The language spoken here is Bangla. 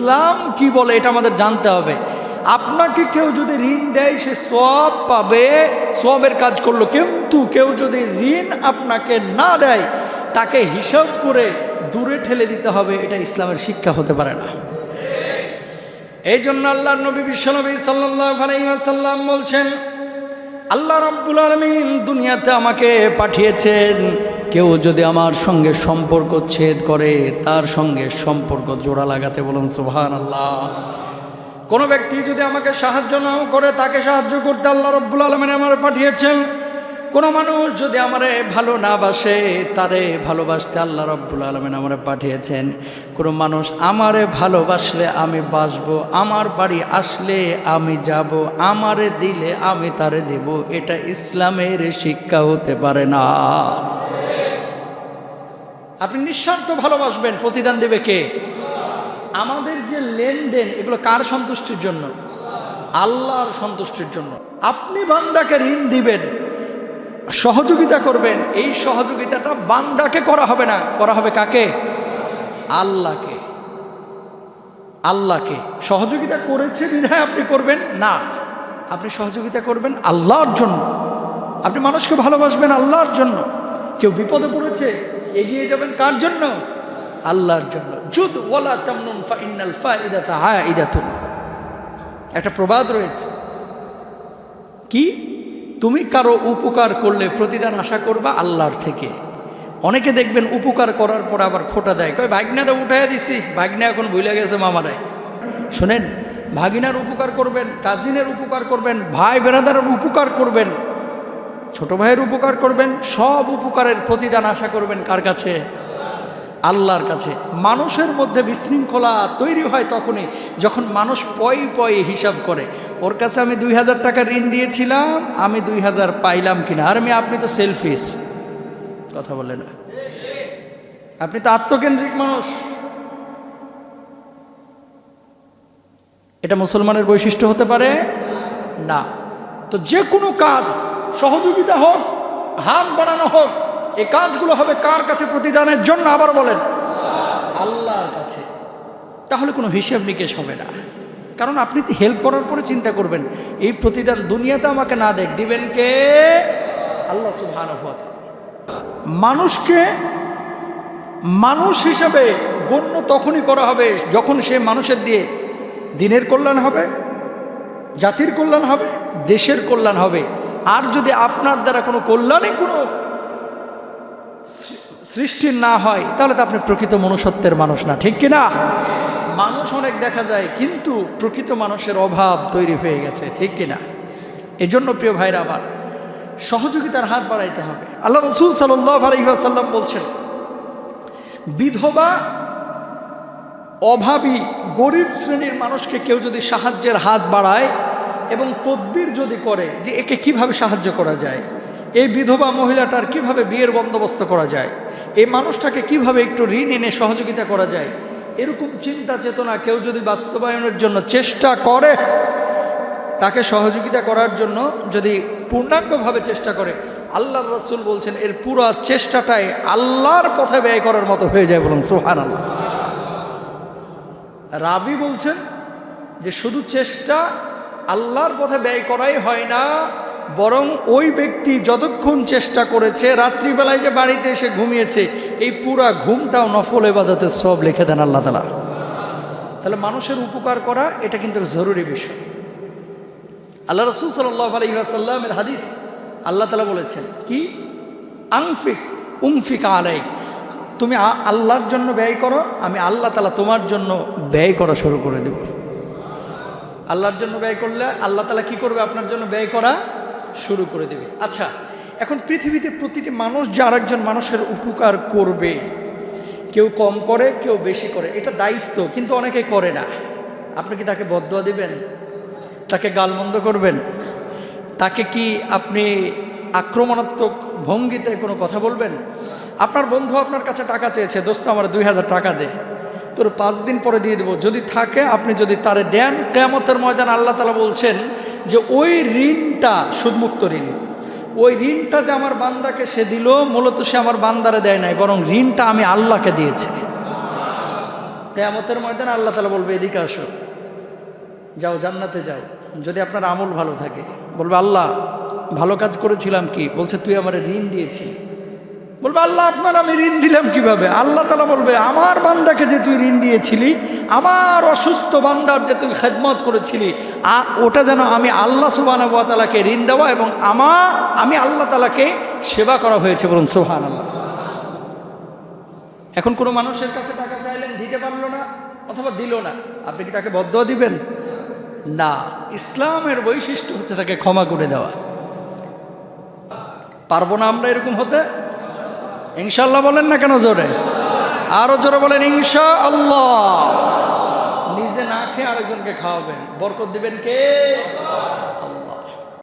ইসলাম কি বলে এটা আমাদের জানতে হবে। আপনাকে কেউ যদি ঋণ দেয়, সে সব পাবে, সবের কাজ করল। কিন্তু কেউ যদি ঋণ আপনাকে না দেয়, তাকে হিসাব করে দূরে ঠেলে দিতে হবে, এটা ইসলামের শিক্ষা হতে পারে না। এই জন্য আল্লাহ নবী, বিশ্বনবী সাল্লাম বলছেন, আল্লাহ রব্বুল আলমিন দুনিয়াতে আমাকে পাঠিয়েছেন। কেউ যদি আমার সঙ্গে সম্পর্ক ছেদ করে, তার সঙ্গে সম্পর্ক জোড়া লাগাতে বলুন সুহান আল্লাহ কোনো ব্যক্তি যদি আমাকে সাহায্য নাও করে, তাকে সাহায্য করতে আল্লাহ রব্বুল আলমিন আমার পাঠিয়েছেন। কোনো মানুষ যদি আমারে ভালো না বাসে, তারে ভালোবাসতে আল্লাহ রব্বুল আলমেন আমারে পাঠিয়েছেন। কোনো মানুষ আমারে ভালোবাসলে আমি বাসবো, আমার বাড়ি আসলে আমি যাব, আমারে দিলে আমি তারে দেব, এটা ইসলামের শিক্ষা হতে পারে না। আপনি নিঃস্বার্থ ভালোবাসবেন প্রতিদান দেবে কে? আমাদের যে লেনদেন, এগুলো কার সন্তুষ্টির জন্য? আল্লাহর সন্তুষ্টির জন্য। আপনি বান্দাকে ঋণ দিবেন, সহযোগিতা করবেন, এই সহযোগিতাটা বান্দাকে করা হবে না। করা হবে কাকে? আল্লাহকে। আল্লাহকে। সহযোগিতা করেছে বিধায় আপনি করবেন? না। আপনি সহযোগিতা করবেন আল্লাহর জন্য। আপনি মানুষকে ভালোবাসবেন আল্লাহর জন্য। কেউ বিপদে পড়েছে এগিয়ে যাবেন কার জন্য? আল্লাহর জন্য। যুদ ওয়ালা তামনুন ফাইনাল ফাইদাতা হাইদাতুন। একটা প্রবাদ রয়েছে। কি? তুমি কারও উপকার করলে প্রতিদান আশা করবা আল্লাহর থেকে। অনেকে দেখবেন উপকার করার পর আবার খোটা দেয়। কয়, ভাগনাটা উঠাইয়া দিছি। ভাগনা এখন ভুলে গেছে মামারাই শোনেন, ভাগিনার উপকার করবেন, কাজিনের উপকার করবেন ভাই বেড়াদারের উপকার করবেন। ছোট ভাইয়ের উপকার করবেন, সব উপকারের প্রতিদান আশা করবেন কার কাছে? আল্লাহর কাছে। মানুষের মধ্যে বিশৃঙ্খলা তৈরি হয় তখনই যখন মানুষ পয় পয় হিসাব করে। ওর কাছে আমি দুই হাজার টাকা ঋণ দিয়েছিলাম, আমি দুই হাজার পাইলাম কিনা? আর আমি, আপনি তো সেলফিস কথা বলে না। আপনি তো আত্মকেন্দ্রিক মানুষ। এটা মুসলমানের বৈশিষ্ট্য হতে পারে? না। তো যে কোনো কাজ সহযোগিতা হোক, হাত বাড়ানো হোক এই কাজগুলো হবে কার কাছে প্রতিদানের জন্য আবার বলেন? আল্লাহর কাছে। তাহলে কোনো হিসেব নিকেশ হবে না। কারণ আপনি হেল্প করার পরে চিন্তা করবেন, এই প্রতিদান দুনিয়াতে আমাকে না দেখ, দিবেন কে? আল্লাহ সুহান মানুষকে মানুষ হিসাবে গণ্য তখনই করা হবে যখন সে মানুষের দিয়ে দিনের কল্যাণ হবে, জাতির কল্যাণ হবে, দেশের কল্যাণ হবে। আর যদি আপনার দ্বারা কোনো কল্যাণে কোনো সৃষ্টি না হয়, তাহলে তো আপনি প্রকৃত মনুষ্যত্বের মানুষ না, ঠিক কিনা? মানুষ অনেক দেখা যায়, কিন্তু প্রকৃত মানুষের অভাব তৈরি হয়ে গেছে, ঠিক কিনা? এজন্য প্রিয় ভাইরা আমার, সহযোগিতার হাত বাড়াইতে হবে। আল্লাহ রসুল সাল্লাহ আলহিহাসাল্লাম বলছেন, বিধবা অভাবী গরিব শ্রেণির মানুষকে কেউ যদি সাহায্যের হাত বাড়ায় এবং তদবির যদি করে যে একে কীভাবে সাহায্য করা যায়, এই বিধবা মহিলাটার কীভাবে বিয়ের বন্দোবস্ত করা যায়, এই মানুষটাকে কীভাবে একটু ঋণ এনে সহযোগিতা করা যায়, এরকম চিন্তা চেতনা কেউ যদি বাস্তবায়নের জন্য চেষ্টা করে, তাকে সহযোগিতা করার জন্য যদি পূর্ণাঙ্গভাবে চেষ্টা করে, আল্লাহর রসুল বলছেন, এর পুরো চেষ্টাটাই আল্লাহর পথে ব্যয় করার মতো হয়ে যায় বলুন সোহান রাবি বলছেন যে শুধু চেষ্টা আল্লাহর পথে ব্যয় করাই হয় না, বরং ওই ব্যক্তি যতক্ষণ চেষ্টা করেছে, রাত্রিবেলায় যে বাড়িতে এসে ঘুমিয়েছে, এই পুরা ঘুমটাও নফল এবাদতে সব লিখে দেন আল্লাহ তালা তাহলে মানুষের উপকার করা, এটা কিন্তু জরুরি বিষয়। আল্লাহ রসুল সাল্লাহ আলহিহাসাল্লামের হাদিস আল্লাহ তালা বলেছেন, কি? আংফিক উমফিক আলাইক। তুমি আল্লাহর জন্য ব্যয় করো, আমি আল্লাহ তালা তোমার জন্য ব্যয় করা শুরু করে দেব। আল্লাহর জন্য ব্যয় করলে আল্লাহ তালা কি করবে? আপনার জন্য ব্যয় করা শুরু করে দেবে। আচ্ছা এখন পৃথিবীতে প্রতিটি মানুষ যে আরেকজন মানুষের উপকার করবে, কেউ কম করে, কেউ বেশি করে, এটা দায়িত্ব, কিন্তু অনেকে করে না। আপনি কি তাকে বদয়া দিবেন? তাকে গালমন্দ করবেন? তাকে কি আপনি আক্রমণাত্মক ভঙ্গিতে কোনো কথা বলবেন? আপনার বন্ধু আপনার কাছে টাকা চেয়েছে, দোস্ত, আমার দুই হাজার টাকা দে। তোর পাঁচ দিন পরে দিয়ে দেবো। যদি থাকে, আপনি যদি তারে দেন কেমতের ময়দান আল্লাহ তালা বলছেন যে, ওই ঋণটা, সুদমুক্ত ঋণ, ওই ঋণটা যে আমার বান্দাকে সে দিল, মূলত সে আমার বান্দারে দেয় নাই, বরং ঋণটা আমি আল্লাহকে দিয়েছি। কেয়ামতের ময়দানে আল্লাহ তালা বলবে, এদিকে আসো। যাও, জান্নাতে যাও। যদি আপনার আমল ভালো থাকে। বলবে, আল্লাহ, ভালো কাজ করেছিলাম কি? বলছে, তুই আমার ঋণ দিয়েছিলি। বলবে, আল্লাহ, আপনার আমি ঋণ দিলাম কীভাবে? আল্লাহ তালা বলবে, আমার বান্দাকে যে তুই ঋণ দিয়েছিলি, আমার অসুস্থ বান্দার যে তুই খেদমত করেছিলি ওটা যেন আমি আল্লাহ সুবান তালাকে ঋণ দেওয়া এবং আমার আমি আল্লাহ তালাকে সেবা করা হয়েছে বলুন সোহান আল্লাহ এখন কোনো মানুষের কাছে টাকা চাইলেন, দিতে পারল না অথবা দিল না। আপনি কি তাকে বদ্ধ দিবেন? না, ইসলামের বৈশিষ্ট্য হচ্ছে তাকে ক্ষমা করে দেওয়া। পারব না আমরা এরকম হতে? ইনশাল্লাহ বলেন না কেন জোরে? আরও জোরে বলেন ইনশা আল্লাহ নিজে না খেয়ে আরেকজনকে খাওয়াবেন। বরকত দিবেন কে?